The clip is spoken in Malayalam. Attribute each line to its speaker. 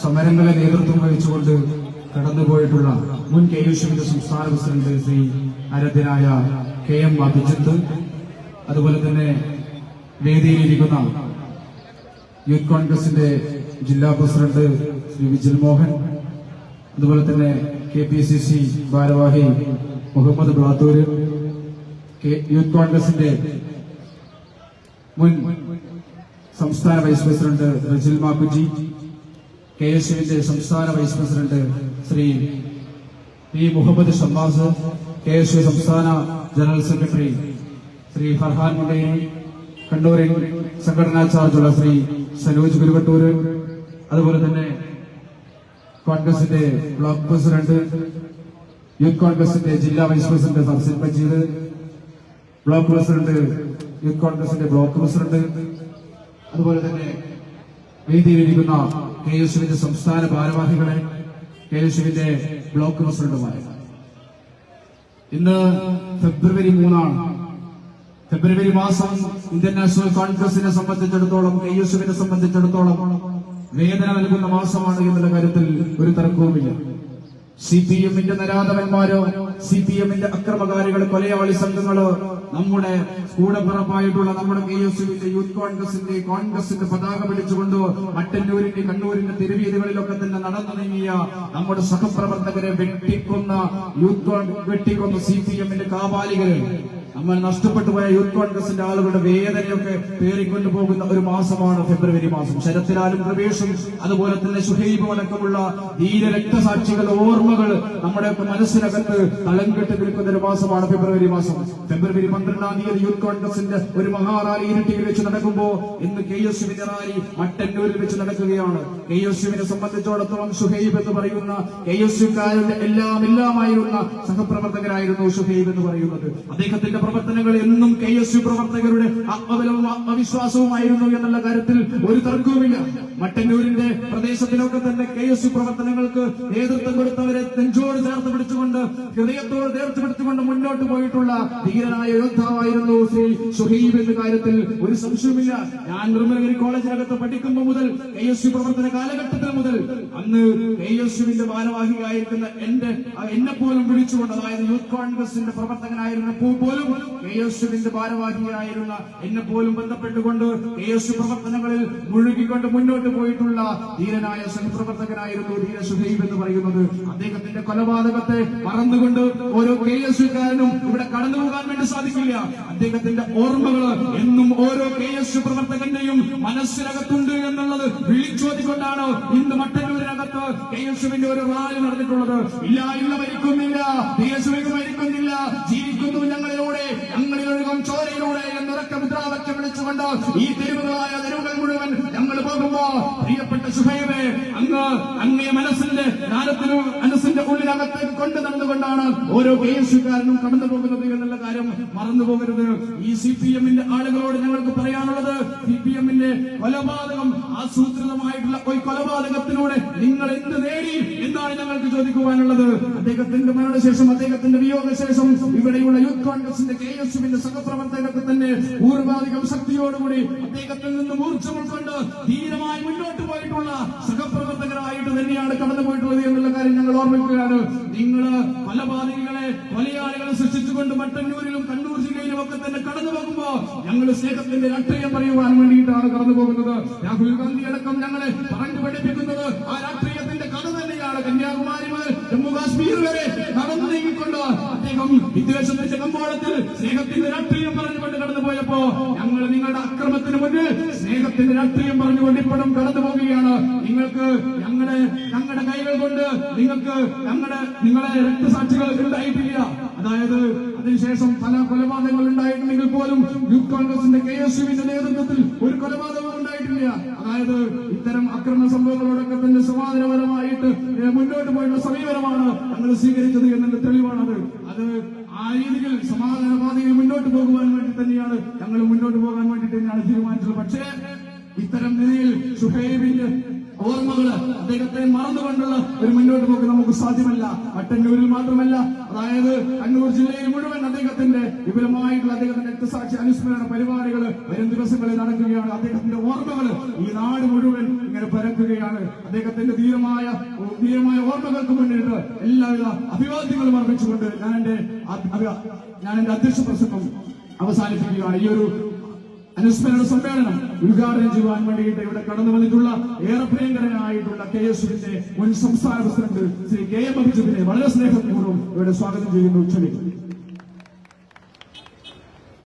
Speaker 1: സമരങ്ങളെ നേതൃത്വം വഹിച്ചുകൊണ്ട് കടന്നുപോയിട്ടുള്ള മുൻ കെ യു സംസ്ഥാന പ്രസിഡന്റ് ശ്രീ ആരാധ്യനായ കെ എം അഭിജിത്ത് അതുപോലെ തന്നെ വേദിയിലിരിക്കുന്ന യൂത്ത് കോൺഗ്രസിന്റെ ജില്ലാ പ്രസിഡന്റ് ശ്രീ വിജിൽ മോഹൻ അതുപോലെ തന്നെ കെ പി സി സി ഭാരവാഹി മുഹമ്മദ് ബ്ലാത്തൂര് യൂത്ത് കോൺഗ്രസിന്റെ മുൻ സംസ്ഥാന vice president Rijil മാക്കുജി K S യുവിന്റെ സംസ്ഥാന vice president Shri P Muhammad Shammas K S U സംസ്ഥാന ജനറൽ സെക്രട്ടറി ശ്രീ ഫർഹാൻ മുണ്ടേരി കണ്ണൂരിൽ സംഘടനാ ചാർജുള്ള ശ്രീ സനോജ് ഗുരുവട്ടൂര് അതുപോലെ തന്നെ കോൺഗ്രസിന്റെ ബ്ലോക്ക് പ്രസിഡന്റ് യൂത്ത് കോൺഗ്രസിന്റെ ജില്ലാ vice president Sarsin Majeed block president youth കോൺഗ്രസിന്റെ ബ്ലോക്ക് പ്രസിഡന്റ് അതുപോലെ തന്നെ വേദിയിലിരിക്കുന്ന കെ എസ് യുവിന്റെ സംസ്ഥാന ഭാരവാഹികളെ കെ എസ് യുവിന്റെ ബ്ലോക്ക് പ്രസിഡന്റുമാരെ. ഇന്ന് ഫെബ്രുവരി മൂന്നാണ്. ഫെബ്രുവരി മാസം ഇന്ത്യൻ നാഷണൽ കോൺഗ്രസിനെ സംബന്ധിച്ചിടത്തോളം കെ എസ് യുവിനെ സംബന്ധിച്ചിടത്തോളം വേദന നൽകുന്ന മാസമാണ് എന്നുള്ള കാര്യത്തിൽ ഒരു തർക്കവുമില്ല. സി പി എമ്മിന്റെ നരാധവന്മാരോ സി പി എമ്മിന്റെ അക്രമകാരികൾ കൊലയാളി സംഘങ്ങളോ നമ്മുടെ കൂടപ്പിറപ്പായിട്ടുള്ള നമ്മുടെ കെ എസ് യുവിന്റെ യൂത്ത് കോൺഗ്രസിന്റെ കോൺഗ്രസിന്റെ പതാക പിടിച്ചുകൊണ്ട് മട്ടന്നൂരിന്റെ കണ്ണൂരിന്റെ തെരുവീതികളിലൊക്കെ തന്നെ നടന്നു നീങ്ങിയ നമ്മുടെ സഹപ്രവർത്തകരെ വെട്ടിക്കുന്ന യൂത്ത് വെട്ടിക്കുന്ന സി പി എമ്മിന്റെ കാപാലികര് നമ്മൾ നഷ്ടപ്പെട്ടു പോയ യൂത്ത് കോൺഗ്രസിന്റെ ആളുകളുടെ വേദനയൊക്കെ പേറിക്കൊണ്ടു പോകുന്ന ഒരു മാസമാണ് ഫെബ്രുവരി മാസം. ശരത്തിലാലും പ്രവേശം അതുപോലെ തന്നെ സുഹൈബ് അടക്കമുള്ള ധീര രക്തസാക്ഷികളുടെ ഓർമ്മകൾ നമ്മുടെയൊക്കെ മനസ്സിനകത്ത് തളം കെട്ടി നിൽക്കുന്ന ഒരു മാസമാണ് ഫെബ്രുവരി മാസം. ഫെബ്രുവരി പന്ത്രണ്ടാം തീയതി യൂത്ത് കോൺഗ്രസിന്റെ ഒരു മഹാറാലി ഇരട്ടിയിൽ വെച്ച് നടക്കുമ്പോൾ ഇന്ന് കെ എസ് യുവിന്റെ റാലി മട്ടന്നൂരിൽ വെച്ച് നടക്കുകയാണ്. കെ എസ് യുവിനെ സംബന്ധിച്ചിടത്തോളം സുഹൈബ് എന്ന് പറയുന്ന കെ എസ് യുക്കാരുടെ എല്ലാം എല്ലാമായിരുന്ന സഹപ്രവർത്തകരായിരുന്നു സുഹൈബ് എന്ന് പറയുന്നത്. അദ്ദേഹത്തിന്റെ പ്രവർത്തനങ്ങൾ എന്നും കെ എസ് യു പ്രവർത്തകരുടെ ആത്മബലവും ആത്മവിശ്വാസവുമായിരുന്നു എന്നുള്ള കാര്യത്തിൽ ഒരു തർക്കവുമില്ല. മട്ടന്നൂരിന്റെ പ്രദേശത്തിലൊക്കെ തന്നെ കെ എസ് യു പ്രവർത്തനങ്ങൾക്ക് നേതൃത്വം കൊടുത്തവരെ നെഞ്ചോട് ചേർത്ത് പിടിച്ചുകൊണ്ട് ഹൃദയത്തോട് ചേർത്ത് പിടിച്ചുകൊണ്ട് മുന്നോട്ട് പോയിട്ടുള്ള ധീരനായ യോദ്ധാവായിരുന്നു ശ്രീ ഷുഹീബ് എന്ന കാര്യത്തിൽ ഒരു സംശയമില്ല ഞാൻ നിർമ്മലഗിരി കോളേജിനകത്ത് പഠിക്കുമ്പോൾ മുതൽ കെ എസ് യു പ്രവർത്തന കാലഘട്ടത്തിൽ മുതൽ അന്ന് കെ എസ് യുവിന്റെ ഭാരവാഹിയായിരിക്കുന്ന എന്റെ എന്നെ പോലും വിളിച്ചുകൊണ്ട് അതായത് യൂത്ത് കോൺഗ്രസിന്റെ പ്രവർത്തകനായിരുന്നപ്പോൾ പോലും കെ യേശുവിന്റെ ഭാരവാഹിയായിരുന്ന എന്നെ പോലും ബന്ധപ്പെട്ടുകൊണ്ട് കെ യേശു പ്രവർത്തനങ്ങളിൽ മുഴുകിക്കൊണ്ട് മുന്നോട്ട് പോയിട്ടുള്ള ധീരനായ സഹപ്രവർത്തകനായിരുന്നു ധീര സുഹൈബ് എന്ന് പറയുന്നത്. അദ്ദേഹത്തിന്റെ കൊലപാതകത്തെ മറന്നുകൊണ്ട് ഓരോ കെ ഇവിടെ കടന്നു പോകാൻ വേണ്ടി സാധിക്കില്ല. അദ്ദേഹത്തിന്റെ ഓർമ്മകൾ എന്നും ഓരോ കെ എസ് യു പ്രവർത്തകന്റെയും മനസ്സിനകത്തുണ്ട് എന്നുള്ളത് വിളിച്ചോതിക്കൊണ്ടാണ് ഇന്ന് മട്ടന്നൂരിനകത്ത് കെ എസ് ഒരു റാലി നടന്നിട്ടുള്ളത്. ഇല്ല ഇല്ല മരിക്കുന്നില്ല യേശുവിന് മരിക്കുന്നില്ല ജീവിക്കുന്നു ഞങ്ങളിലൂടെ ഞങ്ങളിലൊഴുകും ചോരയിലൂടെ എന്നുറക്ക മുദ്രാവാക്യം വിളിച്ചുകൊണ്ട് ഈ തെരുവുകളായ തെരുവുകൾ മുഴുവൻ ഞങ്ങൾ പോകുമ്പോ പ്രിയപ്പെട്ട സുഹൈബെ അങ്ങ് അങ്ങേ മനസ്സിന്റെ കാലത്തിലും മനസ്സിന്റെ ഉള്ളിലകത്തേക്ക് കൊണ്ടു നടന്നുകൊണ്ടാണ് ഓരോ കെ എസ് യുക്കാരനും കടന്നു പോകുന്നത് എന്നുള്ള കാര്യം മറന്നു പോകരുത്. ഈ സി പി എമ്മിന്റെ ആളുകളോട് ഞങ്ങൾക്ക് പറയാനുള്ളത് സി പി എമ്മിന്റെ കൊലപാതകം ആസൂത്രിതമായിട്ടുള്ള ഒരു കൊലപാതകത്തിലൂടെ നിങ്ങൾ എന്ത് നേടി എന്നാണ് ഞങ്ങൾക്ക് ചോദിക്കുവാനുള്ളത്. അദ്ദേഹത്തിന്റെ മരണശേഷം അദ്ദേഹത്തിന്റെ വിയോഗശേഷം ഇവിടെയുള്ള യൂത്ത് കോൺഗ്രസിന്റെ കെ എസ് യുവിന്റെ സഹപ്രവർത്തകർക്ക് തന്നെ പൂർവാധികം ശക്തിയോടുകൂടി അദ്ദേഹത്തിൽ നിന്ന് ഊർജം ഉൾക്കൊണ്ട് ധീരമായി മുന്നോട്ട് പോയിട്ടുള്ള സഹപ്രവർത്തകരായിട്ട് തന്നെയാണ് കടന്നു പോയിട്ടുള്ളത് എന്നുള്ള കാര്യം ഞങ്ങൾ ഓർമ്മിക്കുകയാണ്. നിങ്ങൾ കൊലപാതകളെ കൊലയാളികളെ സൃഷ്ടിച്ചുകൊണ്ട് മട്ടന്നൂരിലും കണ്ണൂർ ജില്ലയിലും ഒക്കെ തന്നെ കടന്നു പോകുമ്പോ ഞങ്ങൾ സ്നേഹത്തിന്റെ രാഷ്ട്രീയം പറയുവാൻ വേണ്ടിയിട്ടാണ് കടന്നു പോകുന്നത് രാഹുൽ ഗാന്ധി അടക്കം ഞങ്ങളെ പറഞ്ഞു പഠിപ്പിക്കുന്നത് ആ രാഷ്ട്രീയത്തിന്റെ കഥ തന്നെയാണ്. കന്യാകുമാരി മുതൽ ജമ്മു കാശ്മീർ വരെ അദ്ദേഹം വിദ്വേഷത്തിന്റെ കമ്പോളത്തിൽ സ്നേഹത്തിന്റെ രാഷ്ട്രീയം പറഞ്ഞുകൊണ്ട് കടന്നു പോയപ്പോ ഞങ്ങൾ നിങ്ങളുടെ അക്രമത്തിന് മുന്നിൽ സ്നേഹത്തിന്റെ രാഷ്ട്രീയം പറഞ്ഞുകൊണ്ട് ഇപ്പോഴും കടന്നു പോവുകയാണ് നിങ്ങൾക്ക് ഞങ്ങളുടെ ഞങ്ങളുടെ കൈകൾ കൊണ്ട് നിങ്ങൾക്ക് ഞങ്ങളുടെ നിങ്ങളെ രക്തസാക്ഷികൾ ഉണ്ടായിട്ടില്ല. അതായത് അതിനുശേഷം പല കൊലപാതകങ്ങൾ ഉണ്ടായിട്ടുണ്ടെങ്കിൽ പോലും യൂത്ത് കോൺഗ്രസിന്റെ കെ എസ് യുവിന്റെ നേതൃത്വത്തിൽ ഒരു കൊലപാതകവും ഉണ്ടായിട്ടില്ല. അതായത് ഇത്തരം അക്രമ സംഭവങ്ങളോടൊക്കെ തന്നെ സമാധാനപരമായിട്ട് മുന്നോട്ട് പോയിട്ടുള്ള സമീപനമാണ് ഞങ്ങൾ സ്വീകരിച്ചത് എന്നതിന്റെ തെളിവാണത്. അത് ആ രീതിയിൽ സമാധാന മുന്നോട്ട് പോകുവാൻ വേണ്ടി തന്നെയാണ് ഞങ്ങൾ മുന്നോട്ട് പോകാൻ വേണ്ടി തന്നെയാണ് തീരുമാനിച്ചത്. പക്ഷേ ഇത്തരം നിലയിൽ സുഹൈബിന്റെ ഓർമ്മകൾ അദ്ദേഹത്തെ മറന്നുകൊണ്ടുള്ള ഒരു മുന്നോട്ട് പോക്ക് നമുക്ക് സാധ്യമല്ല. മട്ടന്നൂരിൽ മാത്രമല്ല അതായത് കണ്ണൂർ ജില്ലയിൽ മുഴുവൻ അദ്ദേഹത്തിന്റെ വിപുലമായിട്ടുള്ള അദ്ദേഹത്തിന്റെ രക്തസാക്ഷി അനുസ്മരണ പരിപാടികൾ വരും ദിവസങ്ങളിൽ നടക്കുകയാണ്. അദ്ദേഹത്തിന്റെ ഓർമ്മകൾ ഈ നാട് മുഴുവൻ ഇങ്ങനെ പരക്കുകയാണ്. അദ്ദേഹത്തിന്റെ ധീരമായ ധീരമായ ഓർമ്മകൾക്ക് മുന്നിട്ട് എല്ലാവിധ അഭിവാദ്യങ്ങളും അർപ്പിച്ചുകൊണ്ട് ഞാൻ എന്റെ ഞാൻ എന്റെ അധ്യക്ഷ പ്രസംഗം അവസാനിപ്പിക്കുകയാണ്. ഈ ഒരു അനുസ്മരണ സമ്മേളനം ഉദ്ഘാടനം ചെയ്യുവാൻ വേണ്ടിയിട്ട് ഇവിടെ കടന്നു വന്നിട്ടുള്ള ഏറെ പ്രിയങ്കരനായിട്ടുള്ള കെ. എസ്. യുവിന്റെ മുൻ സംസ്ഥാന പ്രസിഡന്റ് ശ്രീ കെ. എം. അഭിജിത്തിനെ വളരെ സ്നേഹപൂർവം ഇവിടെ സ്വാഗതം ചെയ്യുന്നു. ക്ഷണിക്കുന്നു